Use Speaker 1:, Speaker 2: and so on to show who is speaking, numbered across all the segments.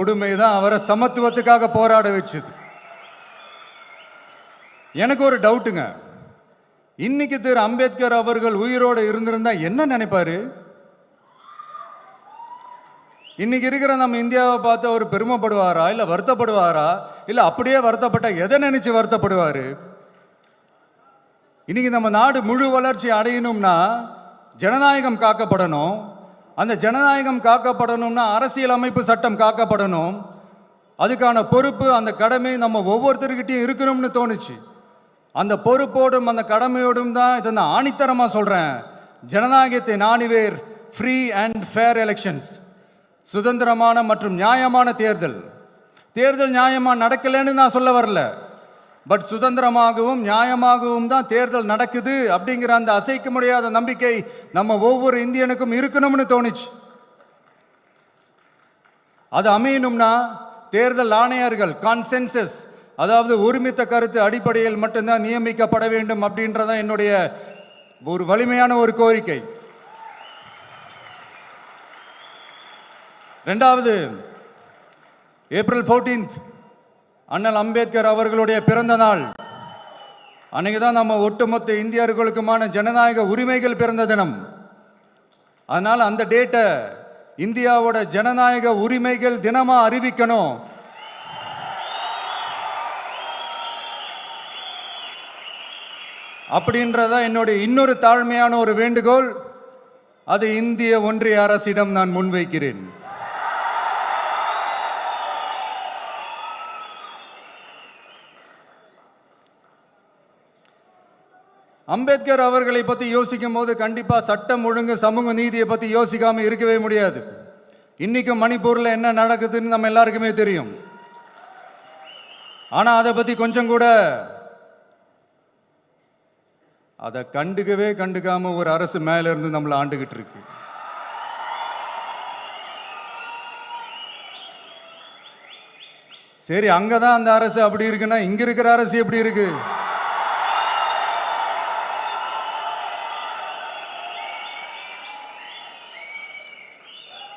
Speaker 1: கொடுமை தான் அவரை சமத்துவத்துக்காக போராட வச்சுது. எனக்கு ஒரு டவுட்டுங்க. இன்னைக்கு திரு அம்பேத்கர் அவர்கள் உயிரோடு இருந்திருந்தா என்ன நினைப்பாரு? இன்னைக்கு இருக்கிற நம்ம இந்தியாவை பார்த்து அவர் பெருமைப்படுவாரா இல்லை வருத்தப்படுவாரா இல்லை அப்படியே வருத்தப்பட்ட எதை நினைச்சு வருத்தப்படுவார்? இன்னைக்கு நம்ம நாடு முழு வளர்ச்சி அடையணும்னா ஜனநாயகம் காக்கப்படணும். அந்த ஜனநாயகம் காக்கப்படணும்னா அரசியல் அமைப்பு சட்டம் காக்கப்படணும். அதுக்கான பொறுப்பு அந்த கடமை நம்ம ஒவ்வொருத்தருக்கிட்டையும் இருக்கணும்னு தோணுச்சு. அந்த பொறுப்போடும் அந்த கடமையோடும் தான் இதை நான் ஆணித்தரமாக சொல்கிறேன் ஜனநாயகத்தை நாணிவேர் ஃப்ரீ அண்ட் ஃபேர் எலெக்ஷன்ஸ் சுதந்திரமான மற்றும் நியாயமான தேர்தல். தேர்தல் நியாயமாக நடக்கலைன்னு நான் சொல்ல வரல. பட் சுதந்திரமாகவும் நியாயமாகவும் தான் தேர்தல் நடக்குது அப்படிங்கிற அந்த அசைக்க முடியாத நம்பிக்கை நம்ம ஒவ்வொரு இந்தியனுக்கும் இருக்கணும்னு தோணுச்சு. அது அமையணும்னா தேர்தல் ஆணையர்கள் கான்சென்சஸ் அதாவது ஒருமித்த கருத்து அடிப்படையில் மட்டும்தான் நியமிக்கப்பட வேண்டும் அப்படின்றதான் என்னுடைய ஒரு வலிமையான ஒரு கோரிக்கை. ரெண்டாவது ஏப்ரல் 14th அண்ணல் அம்பேத்கர் அவர்களுடைய பிறந்த நாள். அன்னைக்கு தான் நம்ம ஒட்டுமொத்த இந்தியர்களுக்குமான ஜனநாயக உரிமைகள் பிறந்த தினம். அதனால் அந்த டேட்டை இந்தியாவோட ஜனநாயக உரிமைகள் தினமாக அறிவிக்கணும். அப்படின்றதான் என்னுடைய இன்னொரு தாழ்மையான ஒரு வேண்டுகோள். அது இந்திய ஒன்றிய அரசிடம் நான் முன்வைக்கிறேன். அம்பேத்கர் அவர்களை பற்றி யோசிக்கும் போது கண்டிப்பாக சட்டம் ஒழுங்கு சமூக நீதியை பற்றி யோசிக்காமல் இருக்கவே முடியாது. இன்றைக்கும் மணிப்பூரில் என்ன நடக்குதுன்னு நம்ம எல்லாருக்குமே தெரியும். ஆனால் அதை பற்றி கொஞ்சம் கூட அதை கண்டுக்கவே கண்டுக்காம ஒரு அரசு மேல இருந்து நம்மளை ஆண்டுகிட்டு இருக்கு. சரி அங்கதான் அந்த அரசு அப்படி இருக்குன்னா இங்க இருக்கிற அரசு எப்படி இருக்கு?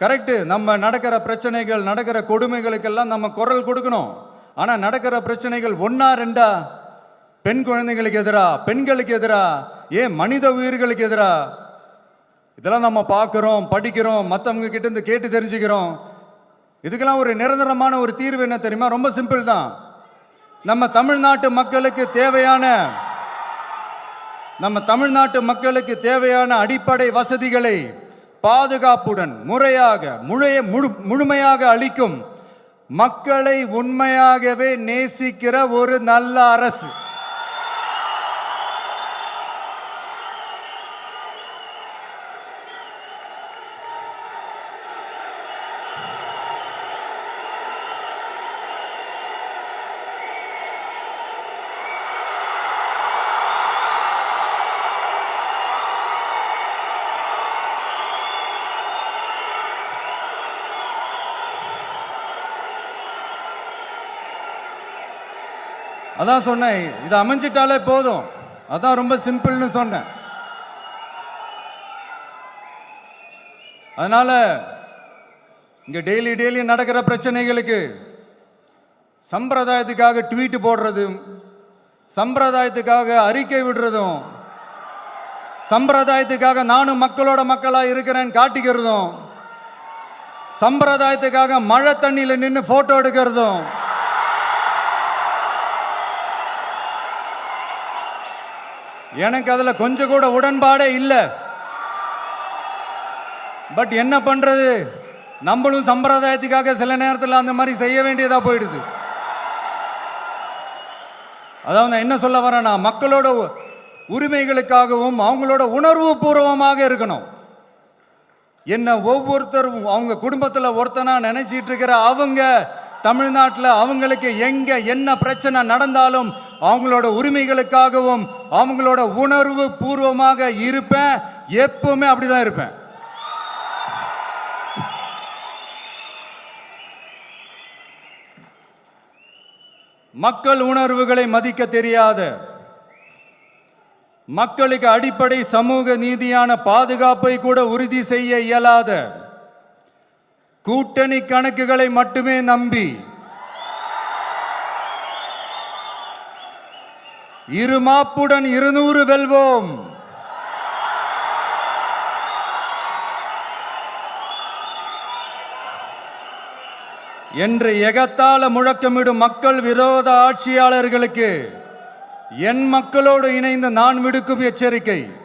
Speaker 1: கரெக்டு. நம்ம நடக்கிற பிரச்சனைகள் நடக்கிற கொடுமைகளுக்கெல்லாம் நம்ம குரல் கொடுக்கணும். ஆனால் நடக்கிற பிரச்சனைகள் ஒன்றா ரெண்டா? பெண் குழந்தைகளுக்கு எதிராக பெண்களுக்கு எதிராக ஏன் மனித உயிர்களுக்கு எதிராக இதெல்லாம் நம்ம பார்க்குறோம் படிக்கிறோம் மற்றவங்க கிட்டேருந்து கேட்டு தெரிஞ்சுக்கிறோம். இதுக்கெல்லாம் ஒரு நிரந்தரமான ஒரு தீர்வு என்ன தெரியுமா? ரொம்ப சிம்பிள் தான். நம்ம தமிழ்நாட்டு மக்களுக்கு தேவையான நம்ம தமிழ்நாட்டு மக்களுக்கு தேவையான அடிப்படை வசதிகளை பாதுகாப்புடன் முறையாக முழைய முழு முழுமையாக அளிக்கும் மக்களை உண்மையாகவே நேசிக்கிற ஒரு நல்ல அரசு. அதான் சொன்னேன் இது அமைஞ்சிட்டாலே போதும். அதான் ரொம்ப சிம்பிள்னு சொன்னேன். அதனால இங்க டெய்லி டெய்லி நடக்கிற பிரச்சனைகளுக்கு சம்பிரதாயத்துக்காக ட்வீட் போடுறதும் சம்பிரதாயத்துக்காக அறிக்கை விடுறதும் சம்பிரதாயத்துக்காக நானும் மக்களோட மக்களாக இருக்கிறேன்னு காட்டிக்கிறதும் சம்பிரதாயத்துக்காக மழை தண்ணியில் நின்று ஃபோட்டோ எடுக்கிறதும் எனக்கு அதில் கொஞ்சம் கூட உடன்பாடே இல்லை. பட் என்ன பண்ணுறது நம்மளும் சம்பிரதாயத்துக்காக சில நேரத்தில் அந்த மாதிரி செய்ய வேண்டியதாக போயிடுது. அதாவது நான் என்ன சொல்ல வரேன்னா மக்களோட உரிமைகளுக்காகவும் அவங்களோட உணர்வு பூர்வமாக இருக்கணும். என்ன ஒவ்வொருத்தரும் அவங்க குடும்பத்தில் ஒருத்தனா நினைச்சிட்டு இருக்கிற அவங்க தமிழ்நாட்டில் அவங்களுக்கு எங்க என்ன பிரச்சனை நடந்தாலும் அவங்களோட உரிமைகளுக்காகவும் அவங்களோட உணர்வு பூர்வமாக இருப்பேன். எப்பவுமே அப்படிதான் இருப்பேன். மக்கள் உணர்வுகளை மதிக்க தெரியாத மக்களுக்கு அடிப்படை சமூக நீதியான பாதுகாப்பை கூட உறுதி செய்ய இயலாத கூட்டணி கணக்குகளை மட்டுமே நம்பி இருமாப்புடன் இருநூறு வெல்வோம். என்று எகத்தால முழக்கமிடும் மக்கள் விரோத ஆட்சியாளர்களுக்கு என் மக்களோடு இணைந்து நான் விடுக்கும் எச்சரிக்கை.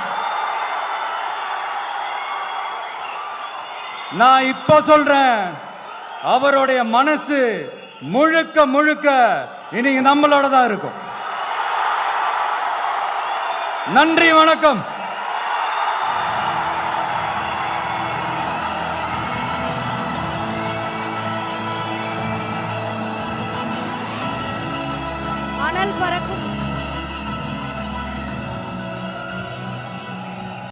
Speaker 1: நான் இப்ப சொல்றேன். அவருடைய மனசு முழுக்க முழுக்க இன்னைக்கு நம்மளோட தான் இருக்கும். நன்றி வணக்கம்.